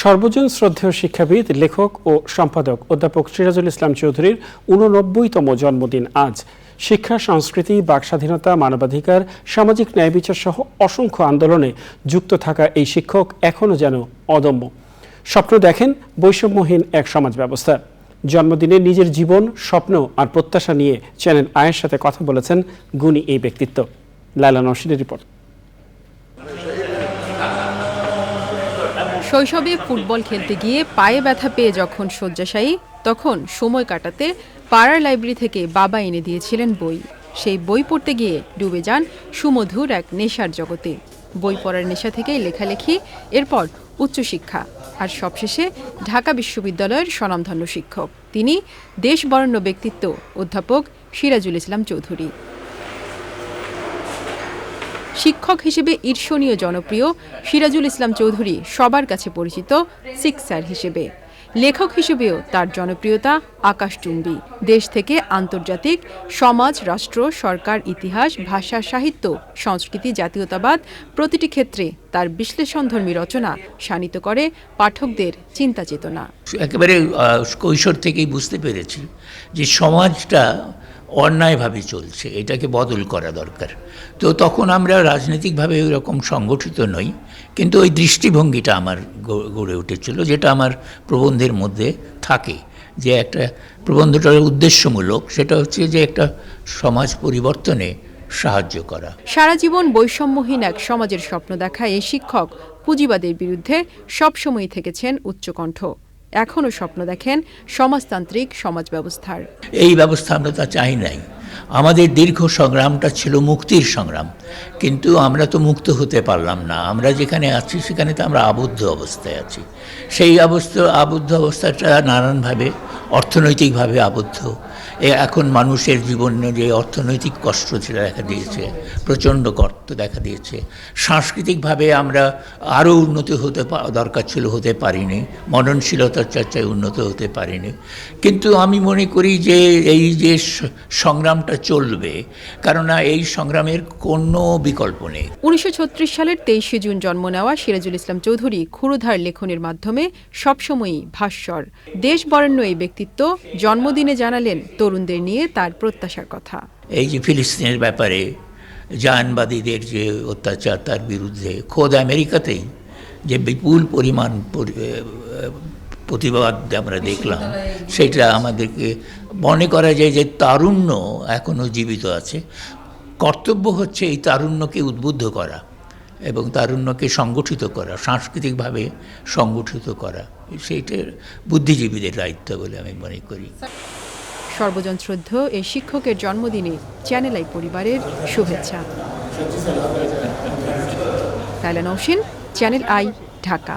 সর্বজন শ্রদ্ধেয় শিক্ষাবিদ, লেখক ও সম্পাদক অধ্যাপক সিরাজুল ইসলাম চৌধুরীর উননব্বইতম জন্মদিন আজ। শিক্ষা, সংস্কৃতি, বাক স্বাধীনতা, মানবাধিকার, সামাজিক ন্যায় বিচার সহ অসংখ্য আন্দোলনে যুক্ত থাকা এই শিক্ষক এখনও যেন অদম্য। স্বপ্ন দেখেন বৈষম্যহীন এক সমাজ ব্যবস্থা। জন্মদিনে নিজের জীবন, স্বপ্ন আর প্রত্যাশা নিয়ে চ্যানেল আয়ের সাথে কথা বলেছেন গুণী এই ব্যক্তিত্ব। লালা নসিনের রিপোর্ট। শৈশবে ফুটবল খেলতে গিয়ে পায়ে ব্যথা পেয়ে যখন শয্যাশায়ী, তখন সময় কাটাতে পাড়ার লাইব্রেরি থেকে বাবা এনে দিয়েছিলেন বই। সেই বই পড়তে গিয়ে ডুবে যান সুমধুর এক নেশার জগতে। বই পড়ার নেশা থেকেই লেখালেখি, এরপর উচ্চশিক্ষা আর সবশেষে ঢাকা বিশ্ববিদ্যালয়ের স্বনামধন্য শিক্ষক। তিনি দেশবরণ্য ব্যক্তিত্ব অধ্যাপক সিরাজুল ইসলাম চৌধুরী। শিক্ষক হিসেবে ঈর্ষণীয় জনপ্রিয় সিরাজুল ইসলাম চৌধুরী সবার কাছে পরিচিত সিক্সার হিসেবে। লেখক হিসেবেও তার জনপ্রিয়তা আকাশচুম্বী দেশ থেকে আন্তর্জাতিক, সমাজ, রাষ্ট্র, সরকার, ইতিহাস, ভাষা, সাহিত্য, সংস্কৃতি, জাতীয়তাবাদ প্রতিটি ক্ষেত্রে তার বিশ্লেষণধর্মী রচনা শানিত করে পাঠকদের চিন্তা চেতনা। একেবারে কৈশোর থেকেই বুঝতে পেরেছি যে সমাজটা অন্যায়ভাবে চলছে, এটাকে বদল করা দরকার। তো তখন আমরা রাজনৈতিকভাবে ওইরকম সংগঠিত নই, কিন্তু ওই দৃষ্টিভঙ্গিটা আমার গড়ে উঠেছিল, যেটা আমার প্রবন্ধের মধ্যে থাকে, যে একটা প্রবন্ধটার উদ্দেশ্যমূলক, সেটা হচ্ছে যে একটা সমাজ পরিবর্তনে সাহায্য করা। সারা জীবন বৈষম্যহীন এক সমাজের স্বপ্ন দেখা এই শিক্ষক পুঁজিবাদের বিরুদ্ধে সবসময়ই থেকেছেন উচ্চকণ্ঠ। এখনও স্বপ্ন দেখেন সমাজতান্ত্রিক সমাজ ব্যবস্থার। এই ব্যবস্থা আমরা তা চাই নাই। আমাদের দীর্ঘ সংগ্রামটা ছিল মুক্তির সংগ্রাম। কিন্তু আমরা তো মুক্ত হতে পারলাম না। আমরা যেখানে আছি সেখানে তো আমরা আবদ্ধ অবস্থায় আছি। সেই অবস্থা, আবদ্ধ অবস্থাটা নানানভাবে, অর্থনৈতিকভাবে আবদ্ধ। এখন মানুষের জীবনে যে অর্থনৈতিক কষ্ট সেটা দেখা দিয়েছে, প্রচণ্ড কষ্ট দেখা দিয়েছে। সাংস্কৃতিকভাবে আমরা আরও উন্নত হতে দরকার ছিল হতে পারিনি। মননশীলতার চর্চায় উন্নত হতে পারিনি। কিন্তু আমি মনে করি যে এই যে স- সংগ্রামটা চলবে কেননা এই সংগ্রামের কোনো বিকল্প নেই। উনিশশো ছত্রিশ সালের তেইশে জুন জন্ম নেওয়া সিরাজুল ইসলাম চৌধুরী ক্ষুরধার লেখনের মাধ্যমে সবসময়ই ভাস্বর। দেশ বরেণ্য এই ব্যক্তিত্ব জন্মদিনে জানালেন তরুণদের নিয়ে তার প্রত্যাশার কথা। এই যে ফিলিস্তিনের ব্যাপারে জাহানবাদীদের যে অত্যাচার তার বিরুদ্ধে খোদ আমেরিকাতেই যে বিপুল পরিমাণ প্রতিবাদ আমরা দেখলাম। সেটা আমাদেরকে মনে করা যায় যে তারুণ্য এখনও জীবিত আছে। কর্তব্য হচ্ছে এই তারুণ্যকে উদ্বুদ্ধ করা এবং তারুণ্যকে সংগঠিত করা, সাংস্কৃতিকভাবে সংগঠিত করা। সেইটার বুদ্ধিজীবীদের দায়িত্ব বলে আমি মনে করি। সর্বজন শ্রদ্ধ এই শিক্ষকের জন্মদিনে চ্যানেল আই পরিবারের শুভেচ্ছা। Nousin, channel I, Dhaka.